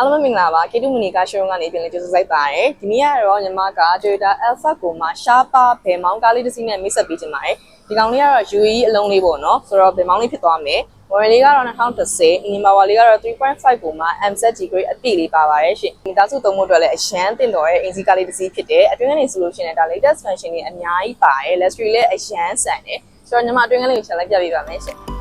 အားလုံးပဲမင်္ဂလာပါကေတုမနီကာရှုံးကနေပြန်လည်ကြိုဆိုလိုက်ပါရယ်ဒီနေ့ကတော့ညီမက Toyota Alphard ကိုမှရှားပါဘယ်မောင်းကားလေးတစ်စီးနဲ့မိတ်ဆက်ပေးချင်ပါတယ်ဒီကောင်လေးကတော့ UE အလုံးလေးပေါ့နော်ဆိုတော့ဘယ်မောင်းလေးဖြစ်သွားမယ်ဝယ်လေးကတော့2010အင်ဂျင်ပါဝါလေးကတော့3.5ကိုမှ MZG grade အပြည့်လေးပါပါတယ်ရှင်မိသားစုသုံးဖို့အတွက်လည်းအရန်တင်တော်ရဲ့အင်စီကားလေးတစ်စီးဖြစ်တယ်အတွင်းကနေဆိုလို့ရှိရင်ဒါ latest function တွေအများကြီးပါတယ် luxury လည်းအရန်ဆန်တယ်ဆိုတော့ညီမအတွင်းကလေးကိုချက်လိုက်ပြပေးပါမယ်ရှင်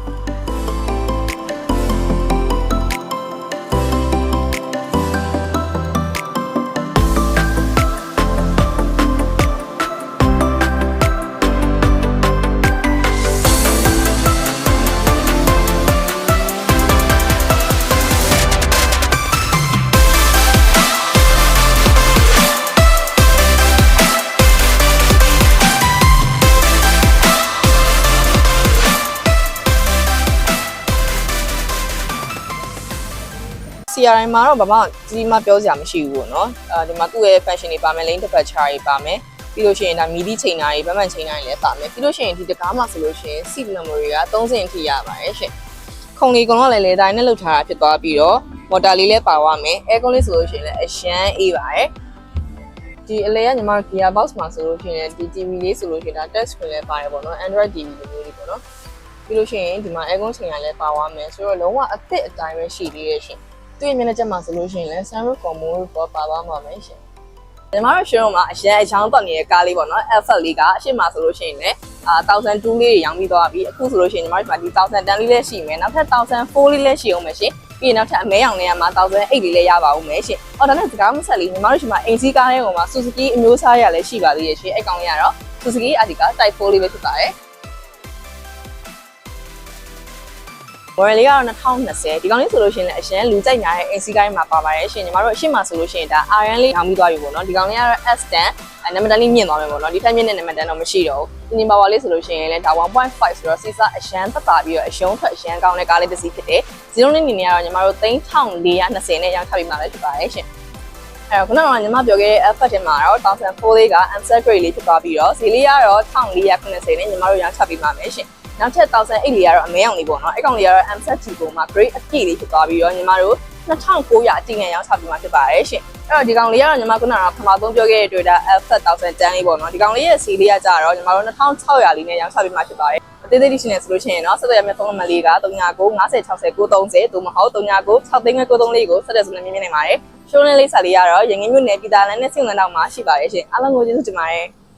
CRM မှာတော့ဘာမှကြီးမှပြောစရာမရှိဘူးပေါ့နော်အဲဒီမှာသူ့ရဲ့ fashion တွေပါမယ် lane temperature တွေပါမယ်ပြီးလို့ရှိရင်ဒါ midi ချိန်တာတွေဗမှန်ချိန်တာတွေလည်းပါမယ်ပြီးလို့ရှိရင်ဒီတကားမှာဆိုလို့ရှိရင် seat memory က30အထိရပါတယ်ရှင်ခုံလေးကတော့လည်းလေတိုင်းနဲ့လောက်ထားတာဖြစ်သွားပြီးတော့ motor လေးလည်းပါသွားမယ် aircon လေးဆိုလို့ရှိရင်လည်းအရှမ်းအေးပါတယ်ဒီအလဲကညီမ gear box မှာဆိုလို့ရှိရင်ဒီ TV လေးဆိုလို့ရှိရင်ဒါ touch screen လည်းပါတယ်ပေါ့နော် Android TV လိုမျိုးလေးပေါ့နော်ပြီးလို့ရှိရင်ဒီမှာ aircon ချိန်တာလည်းပါသွားမယ်ဆိုတော့လုံးဝအသစ်အတိုင်းပဲရှိသေးရဲ့ရှင် သူ့ရဲ့မျက်နှာချက်မှာဆိုလို့ရှိရင်လည်း sunroof combo ပေါ်ပါသွားမှာပဲရှင်။ညီမတို့ showroom မှာအရင်အချောင်းတက်နေတဲ့ကားလေးပေါ့နော် Alpha လေးကအရှိမဆိုလို့ရှိရင်လည်းအာ1002လေးရောင်းပြီးသွားပြီအခုဆိုလို့ရှိရင်ညီမတို့ဒီမှာဒီ1010လေးလည်းရှိမယ်နောက်ထပ်1004လေးလည်းရှိအောင်မယ်ရှင်ပြီးရင်နောက်ထပ်အမဲရောင်လေးကမှ1008လေးလည်းရပါဦးမယ်ရှင်။အော်ဒါနဲ့စကားမဆက်လေးညီမတို့ဒီမှာအိမ်စီးကားလေးပေါ်မှာ Suzuki အမျိုးအစားရလည်းရှိပါသေးရဲ့ရှင်အဲ့ကောင်လေးကတော့ Suzuki Arctica Type 4လေးပဲဖြစ်ပါတယ်။ ဝယ်လေးကတော့2020ဒီကောင်လေးဆိုလို့ရှိရင်လည်းအရင်လူကြိုက်များတဲ့ AC ကိုင်းမှာပါပါတယ်ရှင်ညီမတို့အရှိမဆိုလို့ရှိရင်ဒါ RN လေးရောင်းပြီးသွားပြီပေါ့နော်ဒီကောင်လေးကတော့ S10 အဲနံပါတ်တန်းလေးမြင့်သွားမယ်ပေါ့နော်ဒီထက်မြင့်တဲ့နံပါတ်တန်းတော့မရှိတော့ဘူးဒီပါဝါလေးဆိုလို့ရှိရင်လည်းဒါ1.5ဆိုတော့စီစာအရန်သက်သာပြီးတော့အရှုံးထွက်အရန်ကောင်းတဲ့ကားလေးတစ်စီးဖြစ်တယ်0နဲ့နေနေကတော့ညီမတို့3420နဲ့ရောင်းချပြီးမှာပဲဖြစ်ပါတယ်ရှင်အဲ့တော့ခုနကညီမပြောခဲ့တဲ့ Alpha တင်မှာတော့1004လေးက Answer Grade လေးဖြစ်သွားပြီးတော့ဈေးလေးကတော့1490နဲ့ညီမတို့ရောင်းချပြီးမှာပဲရှင် နောက်ထပ်1000အိတ်လေးကတော့အမဲအောင်လေးပေါ့နော်အဲ့ကောင်လေးကတော့ M7G ပုံမှာ grade အပြည့်လေးဖြစ်သွားပြီးတော့ညီမတို့2900အတိငန်ရောင်းချပြီးမှဖြစ်ပါတယ်ရှင်အဲ့တော့ဒီကောင်လေးကတော့ညီမခုနကပထမဆုံးပြောခဲ့တဲ့ Twitter F1000 တန်းလေးပေါ့နော်ဒီကောင်လေးရဲ့ C လေးကကြတော့ညီမတို့2600လေးနဲ့ရောင်းချပြီးမှဖြစ်ပါတယ်သေးသေးလေးရှင်နေဆိုလို့ရှိရင်တော့ဆက်သွယ်ရမယ့်ဖုန်းနံပါတ်လေးက39 50 60 930သို့မဟုတ်39 63 93လေးကိုဆက်သွယ်စုနဲ့မြင်မြင်နိုင်ပါတယ်။ရှုံးလင်းလေးစာလေးကတော့ရငင်းမြို့နယ်ပြည်သားလမ်းနဲ့စီမံတောင်မှာရှိပါတယ်ရှင်။အားလုံးကိုကျေးဇူးတင်ပါတယ်။